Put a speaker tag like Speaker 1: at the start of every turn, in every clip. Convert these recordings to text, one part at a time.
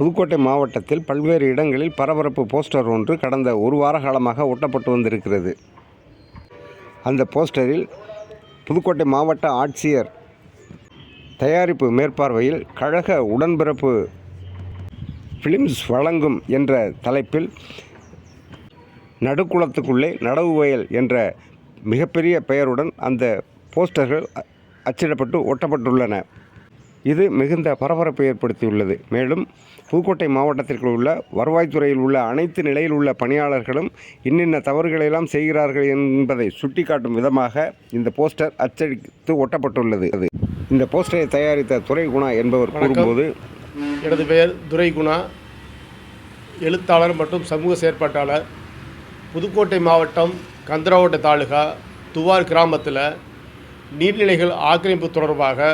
Speaker 1: புதுக்கோட்டை மாவட்டத்தில் பல்வேறு இடங்களில் பரபரப்பு போஸ்டர் ஒன்று கடந்த ஒரு வார காலமாக ஒட்டப்பட்டு வந்திருக்கிறது. அந்த போஸ்டரில் புதுக்கோட்டை மாவட்ட ஆட்சியர் தயாரிப்பு மேற்பார்வையில் கழக உடன்பிறப்பு ஃபிலிம்ஸ் வழங்கும் என்ற தலைப்பில் நடுக்குளத்துக்குள்ளே நடவு வயல் என்ற மிகப்பெரிய பெயருடன் அந்த போஸ்டர்கள் அச்சிடப்பட்டு ஒட்டப்பட்டுள்ளன. இது மிகுந்த பரபரப்பை ஏற்படுத்தியுள்ளது. மேலும் புதுக்கோட்டை மாவட்டத்திற்குள் உள்ள வருவாய்த்துறையில் உள்ள அனைத்து நிலையில் உள்ள பணியாளர்களும் இன்னின்ன தவறுகளெல்லாம் செய்கிறார்கள் என்பதை சுட்டிக்காட்டும் விதமாக இந்த போஸ்டர் அச்சடித்து ஒட்டப்பட்டுள்ளது. அது இந்த போஸ்டரை தயாரித்த துரை குணா என்பவர். கூறும்போது
Speaker 2: எனது பெயர் துரை குணா எழுத்தாளர் மற்றும் சமூக செயற்பாட்டாளர். புதுக்கோட்டை மாவட்டம் கந்தராவட்ட தாலுகா துவார் கிராமத்தில் நீர்நிலைகள் ஆக்கிரமிப்பு தொடர்பாக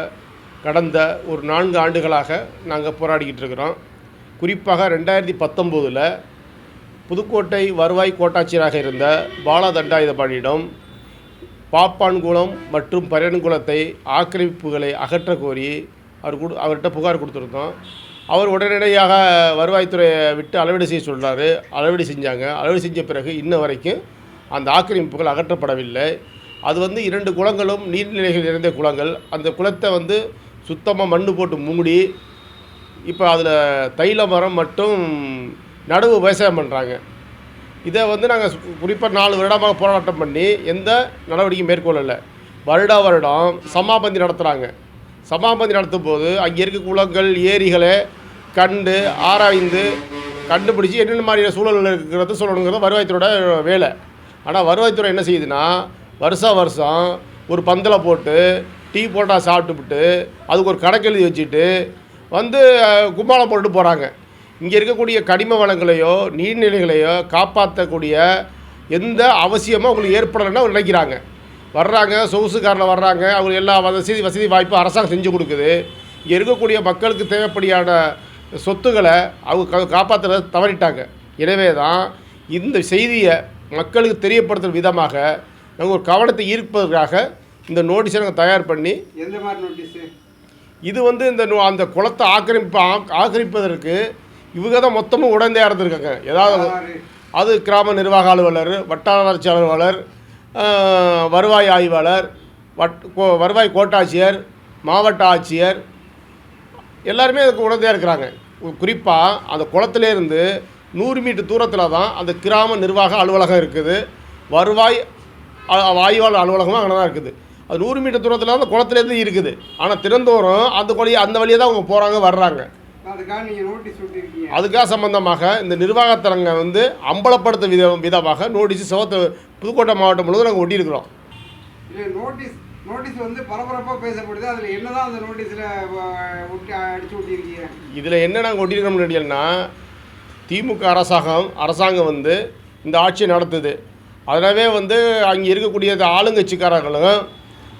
Speaker 2: கடந்த ஒரு நான்கு ஆண்டுகளாக நாங்கள் போராடிக்கிட்டு இருக்கிறோம். குறிப்பாக ரெண்டாயிரத்தி பத்தொம்போதில் புதுக்கோட்டை வருவாய் கோட்டாட்சியராக இருந்த பாலா தண்டாயுதபாணியிடம் பாப்பான்குளம் மற்றும் பரியன்குளத்தை ஆக்கிரமிப்புகளை அகற்ற கோரி அவர் கொடு அவர்கிட்ட புகார் கொடுத்துருந்தோம். அவர் உடனடியாக வருவாய்த்துறையை விட்டு அளவீடு செய்ய சொல்கிறார் அளவீடு செஞ்சாங்க. அளவீடு செஞ்ச பிறகு இன்ன வரைக்கும் அந்த ஆக்கிரமிப்புகள் அகற்றப்படவில்லை. அது வந்து இரண்டு குளங்களும் நீர்நிலைகள் நிறைந்த குளங்கள். அந்த குளத்தை வந்து சுத்தமாக மண் போட்டு மூடி இப்போ அதில் தைல மரம் மட்டும் நடவு விவசாயம் பண்ணுறாங்க இதை வந்து நாங்கள் குறிப்பாக நாலு வருடமாக போராட்டம் பண்ணி எந்த நடவடிக்கையும் மேற்கொள்ளலை. வருடா வருடம் சமாபந்தி நடத்துகிறாங்க சமாபந்தி நடத்தும் போது அங்கே இருக்க குளங்கள் ஏரிகளை கண்டு ஆராய்ந்து கண்டுபிடிச்சி என்னென்ன மாதிரியான சூழல் இருக்கிறது சொல்லணுங்கிறது வருவாய்த்துறையோட வேலை. ஆனால் வருவாய்த்துறை என்ன செய்யுதுன்னா வருஷா வருஷம் ஒரு பந்தலை போட்டு டீ போட்டா சாப்பிட்டுவிட்டு அதுக்கு ஒரு கணக்கு எழுதி வச்சுட்டு வந்து கும்பாலம் போட்டுட்டு போட்டு போகிறாங்க இங்கே இருக்கக்கூடிய கனிம வளங்களையோ நீர்நிலைகளையோ காப்பாற்றக்கூடிய எந்த அவசியமும் அவங்களுக்கு ஏற்படலைன்னு அவங்க நினைக்கிறாங்க. வர்றாங்க சொகுசுக்காரில் வர்றாங்க அவங்க எல்லா வசதி வசதி வாய்ப்பும் அரசாங்கம் செஞ்சு கொடுக்குது. இங்கே இருக்கக்கூடிய மக்களுக்கு தேவைப்படியான சொத்துக்களை அவங்க காப்பாற்றுறத தவறிட்டாங்க. எனவே தான் இந்த செய்தியை மக்களுக்கு தெரியப்படுத்தும் விதமாக நாங்கள் ஒரு கவனத்தை ஈர்ப்பதற்காக இந்த நோட்டீஸை நாங்கள் தயார் பண்ணி
Speaker 1: எந்த மாதிரி நோட்டீஸு?
Speaker 2: இது வந்து இந்த நு- அந்த குளத்தை ஆக்கிரமிப்பு ஆக்- ஆக்கிரமிப்பதற்கு இவங்க தான் மொத்தமும் உடந்தையாக இருந்திருக்காங்க. ஏதாவது அது கிராம நிர்வாக அலுவலர் வட்டார வளர்ச்சி அலுவலர் வருவாய் ஆய்வாளர் வட் கோ- வருவாய் கோட்டாட்சியர் மாவட்ட ஆட்சியர் எல்லாருமே அதுக்கு உடந்தையாக இருக்கிறாங்க. குறிப்பாக அந்த குளத்துலேருந்து நூறு மீட்டர் தூரத்தில் தான் அந்த கிராம நிர்வாக அலுவலகம் இருக்குது. வருவாய் ஆய்வாளர் அலுவலகமும் அங்கே தான் இருக்குது. அது நூறு மீட்டர் தூரத்தில் அந்த குளத்துலேருந்து இருக்குது. ஆனால் தினந்தோறும் அந்த வழி அந்த வழியாக தான் அவங்க போகிறாங்க வர்றாங்க.
Speaker 1: அதுக்காக
Speaker 2: சம்பந்தமாக இந்த நிர்வாகத்தரங்க வந்து அம்பலப்படுத்தும் வித விதமாக நோட்டீஸ் சிவத்து புதுக்கோட்டை மாவட்டம் முழுவதும் நாங்கள் ஒட்டியிருக்கிறோம்.
Speaker 3: இல்லை நோட்டீஸ் நோட்டீஸ் வந்து பரபரப்பாக பேசப்படுது. அதில் என்னதான் அந்த நோட்டீஸில் ஒட்டி அடிச்சு ஒட்டியிருக்கீங்க?
Speaker 2: இதில் என்ன நாங்கள் ஒட்டியிருக்கோம்னு கேட்டீங்கன்னா திமுக அரசாங்கம் அரசாங்கம் வந்து இந்த ஆட்சியை நடத்துது. அதனாவே வந்து அங்கே இருக்கக்கூடிய ஆளுங்கட்சிக்காரர்களும்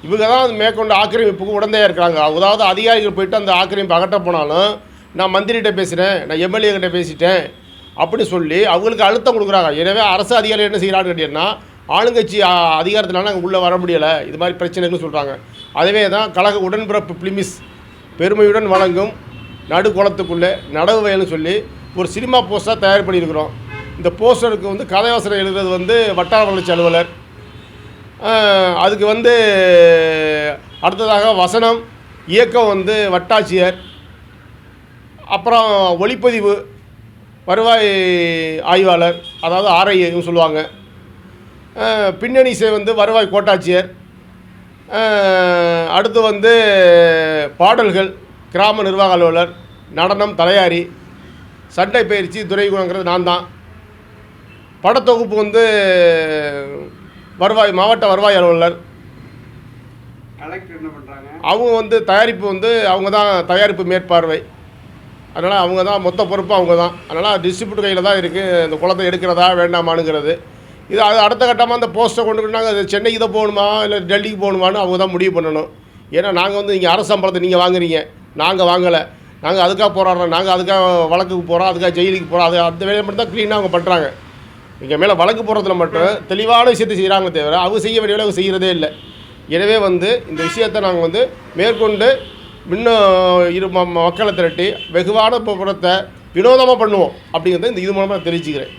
Speaker 2: இவங்க தான் அது மேற்கொண்டு ஆக்கிரமிப்புக்கு உடந்தையாக இருக்காங்க. அதாவது அதிகாரிகள் போயிட்டு அந்த ஆக்கிரமிப்பு அகற்ற போனாலும் நான் மந்திரிகிட்ட பேசுகிறேன் நான் எம்எல்ஏகிட்ட பேசிட்டேன் அப்படி சொல்லி அவங்களுக்கு அழுத்தம் கொடுக்குறாங்க. எனவே அரசு அதிகாரிகள் என்ன செய்கிறான்னு கேட்டீங்கன்னா ஆளுங்கட்சி அதிகாரத்தினால நாங்கள் உள்ளே வர முடியலை. இது மாதிரி பிரச்சனைகள் சொல்கிறாங்க அதுவே தான் கழக உடன்பிறப்பு பிளிமிஸ் பெருமையுடன் வழங்கும் நடுக்குளத்துக்குள்ளே நடவு வயல்னு சொல்லி ஒரு சினிமா போஸ்டராக தயார் பண்ணியிருக்கிறோம். இந்த போஸ்டருக்கு வந்து கதைவாசனம் எழுதுறது வந்து வட்டார வளர்ச்சி அலுவலர் அதுக்கு வந்து அடுத்ததாக வசனம் இயக்கம் வந்து வட்டாட்சியர் அப்புறம் ஒளிப்பதிவு வருவாய் ஆய்வாளர் அதாவது ஆர்ஐன்னு சொல்லுவாங்க. பின்னணி இசை வந்து வருவாய் கோட்டாட்சியர். அடுத்து வந்து பாடல்கள் கிராம நிர்வாக அலுவலர் நடனம் தலையாரி சண்டை பயிற்சி துறைகுணங்கிறது நான் தான் படத்தொகுப்பு வந்து வருவாய் மாவட்ட வருவாய் அலுவலர். அவங்க வந்து தயாரிப்பு வந்து அவங்க தான் தயாரிப்பு மேற்பார்வை. அதனால் அவங்க தான் மொத்த பொறுப்பு அவங்க தான். அதனால் டிஸ்ட்ரிபியூட் கையில் தான் இருக்குது இந்த குளத்தை எடுக்கிறதா வேண்டாமானுங்கிறது. இது அது அடுத்த கட்டமாக அந்த போஸ்ட்டை கொண்டு நாங்கள் சென்னைக்கு தான் போகணுமா? இல்லை டெல்லிக்கு போகணுமான்னு அவங்க தான் முடிவு பண்ணணும். ஏன்னா நாங்கள் வந்து இங்கே அரசு சம்பளத்தை நீங்கள் வாங்குறீங்க. நாங்கள் வாங்கலை. நாங்கள் அதுக்காக போராடுறோம். நாங்கள் அதுக்காக வழக்குக்கு போகிறோம் அதுக்காக ஜெயிலுக்கு போகிறோம் அது அந்த வேலையை மட்டும் தான் க்ளீனாக அவங்க பண்ணுறாங்க இங்கே மேலே வழக்கு போடுறதுல மட்டும் தெளிவான விஷயத்தை செய்கிறாங்க தவிர அவங்க செய்ய வேண்டிய அவங்க செய்கிறதே இல்லை. எனவே வந்து இந்த விஷயத்தை நாங்கள் வந்து மேற்கொண்டு இன்னும் இரு ம- மக்களை திரட்டி வெகுவான புறத்தை வினோதமாக பண்ணுவோம் அப்படிங்கிறத இந்த இது மூலமாக தெரிஞ்சுக்கிறேன்.